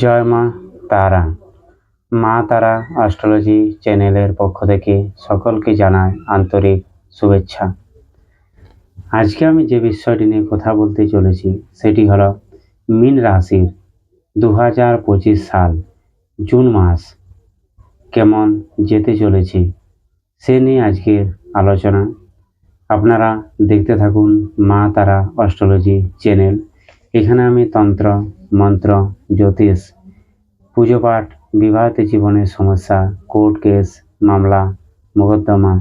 জয় মা তারা। মা তারা অ্যাস্ট্রোলজি চ্যানেলের পক্ষ থেকে সকলকে জানায় আন্তরিক শুভেচ্ছা। আজকে আমি যে বিষয়টি নিয়ে কথা বলতে চলেছি, সেটি হলো মীন রাশির দু হাজার পঁচিশ সাল জুন মাস কেমন যেতে চলেছে, সে নিয়ে আজকের আলোচনা। আপনারা দেখতে থাকুন মা তারা অ্যাস্ট্রোলজি চ্যানেল এখানে আমি তন্ত্র মন্ত্র, জ্যোতিষ, পুজো পাঠ, বিবাহিত জীবনের সমস্যা, কোর্ট কেস, মামলা, মোকদ্দমা,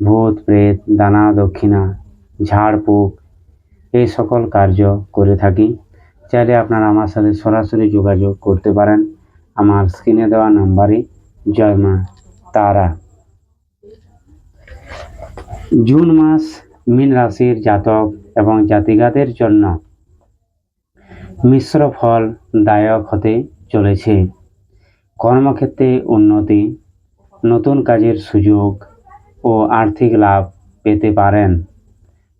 ভূত, প্রেত, দানা, দক্ষিণা ঝাড়ফুঁক এই সকল কার্য করে থাকি। চাইলে আপনারা আমার সাথে সরাসরি যোগাযোগ করতে পারেন। আমার স্ক্রিনে দেওয়া নাম্বারে জয় মা তারা। জুন মাস মীন রাশির জাতক এবং জাতিকাদের জন্য মিশ্র ফল দায়ক হতে চলেছে। কর্মক্ষেত্রে উন্নতি, নতুন কাজের সুযোগ ও আর্থিক লাভ পেতে পারেন।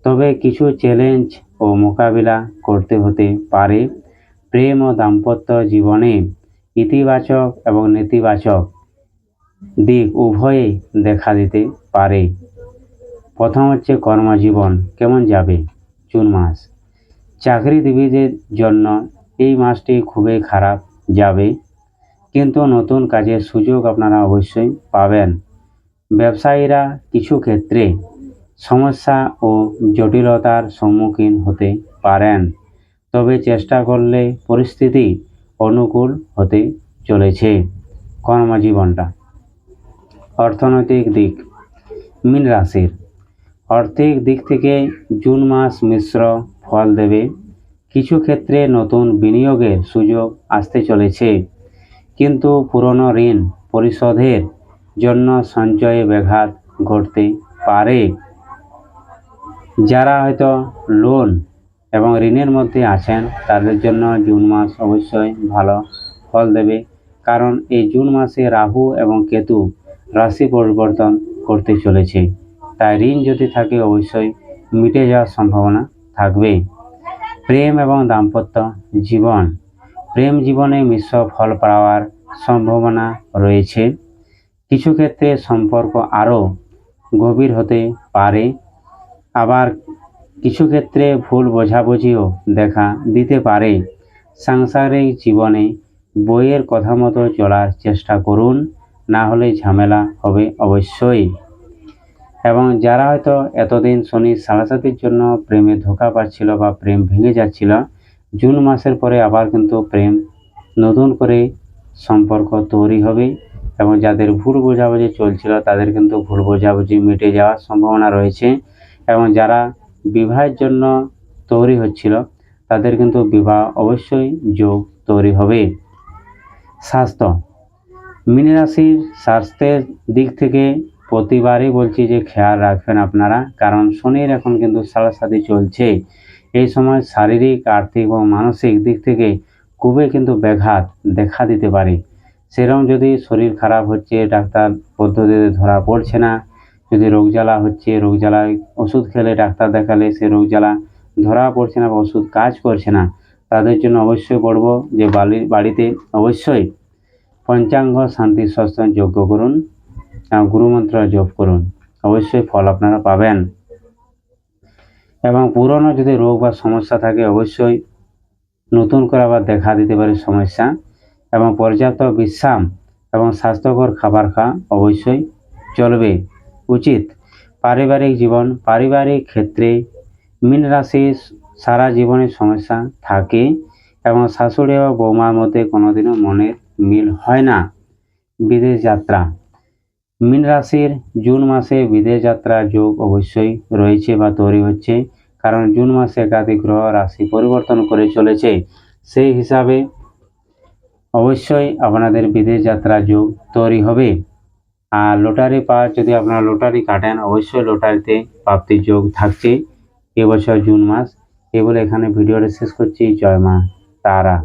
তবে কিছু চ্যালেঞ্জ ও মোকাবিলা করতে হতে পারে। প্রেম ও দাম্পত্য জীবনে ইতিবাচক এবং নেতিবাচক দিক উভয়ই দেখা দিতে পারে। প্রথম হচ্ছে কর্মজীবন, কেমন যাবে? জুন মাস। চাকরিজীবীদের জন্য, এই মাসটি খুবই খারাপ যাবে। কিন্তু নতুন কাজের সুযোগ আপনারা অবশ্যই পাবেন। ব্যবসায়ীরা কিছু ক্ষেত্রে সমস্যা ও জটিলতার সম্মুখীন হতে পারেন, তবে চেষ্টা করলে পরিস্থিতি অনুকূল হতে চলেছে। কর্মজীবনটা। অর্থনৈতিক দিক। মীন রাশির। আর্থিক দিক থেকে জুন মাস মিশ্র ফল দেবে। কিছু ক্ষেত্রে নতুন বিনিয়োগের সুযোগ আসতে চলেছে। কিন্তু পুরনো ঋণ পরিশোধের জন্য সঞ্চয়ে ব্যাঘাত ঘটতে পারে। যারা হয়তো লোন এবং ঋণের মধ্যে আছেন, তাদের জন্য জুন মাস অবশ্যই ভালো ফল দেবে। কারণ এই জুন মাসে রাহু এবং কেতু রাশি পরিবর্তন করতে চলেছে। তাই ঋণ যদি থাকে, অবশ্যই মিটে যাওয়ার সম্ভাবনা থাকবে প্রেম এবং দাম্পত্য জীবন। প্রেম জীবনে মিশ্র ফল পাওয়ার সম্ভাবনা রয়েছে। কিছু ক্ষেত্রে সম্পর্ক আরও গভীর হতে পারে। আবার কিছু ক্ষেত্রে ভুল বোঝাবুঝিও দেখা দিতে পারে। সাংসারিক জীবনে বইয়ের কথা মতো চলার চেষ্টা করুন, না হলে ঝামেলা হবে অবশ্যই। এবং যারা হয়তো এতদিন শনির সাড়াসাতির জন্য প্রেমে ধোকা পাচ্ছিল বা প্রেম ভেঙে যাচ্ছিল, জুন মাসের পরে আবার কিন্তু প্রেম নতুন করে সম্পর্ক তৈরি হবে এবং যাদের ভুল বোঝাবুঝি চলছিল তাদের কিন্তু ভুল বোঝাবুঝি মিটে যাওয়ার সম্ভাবনা রয়েছে এবং যারা বিবাহের জন্য তৈরি হচ্ছিল তাদের কিন্তু বিবাহ অবশ্যই যোগ তৈরি হবে। স্বাস্থ্য, মীন রাশির স্বাস্থ্যের দিক থেকে প্রতিবারই বলছি যে খেয়াল রাখবেন আপনারা, কারণ শনির এখন কিন্তু সাড়াসাথি চলছে। এই সময় শারীরিক, আর্থিক ও মানসিক দিক থেকে খুবই কিন্তু ব্যাঘাত দেখা দিতে পারে। সেরকম যদি শরীর খারাপ হচ্ছে, ডাক্তার পদ্ধতিতে ধরা পড়ছে না। যদি রোগ জ্বালা হচ্ছে, রোগ জ্বালায় ওষুধ খেলে ডাক্তার দেখালে সে রোগ জ্বালা ধরা পড়ছে না বা ওষুধ কাজ করছে না, তাদের জন্য অবশ্যই বলব যে বাড়ির বাড়িতে অবশ্যই পঞ্চাঙ্গ শান্তি সস্তান যোগ্য করুন। গুরুমন্ত্র জপ করুন। অবশ্যই ফল আপনারা পাবেন। এবং পুরনো যদি রোগ বা সমস্যা থাকে, অবশ্যই নতুন করে আবার দেখা দিতে পারে সমস্যা। এবং পর্যাপ্ত বিশ্রাম এবং স্বাস্থ্যকর খাবার খাওয়া অবশ্যই চলবে। উচিত পারিবারিক জীবন, পারিবারিক ক্ষেত্রে মীন রাশি সারা জীবনের সমস্যা থাকে এবং শাশুড়ি ও বৌমার মধ্যে কোনোদিনও মনের মিল হয় না। বিদেশ যাত্রা। মীন রাশির জুন মাসে বিদেশ যাত্রার যোগ অবশ্যই রয়েছে বা তৈরি হচ্ছে, কারণ জুন মাসে একাধিক গ্রহ রাশি পরিবর্তন করে চলেছে। সেই হিসাবে অবশ্যই আপনাদের বিদেশ যাত্রা যোগ তৈরি হবে। আর লটারি পাওয়ার যদি আপনারা লটারি কাটেন, অবশ্যই লটারিতে প্রাপ্তির যোগ থাকছে। এবছর জুন মাস। বলে এখানে ভিডিওটা শেষ করছি। জয় মা তারা।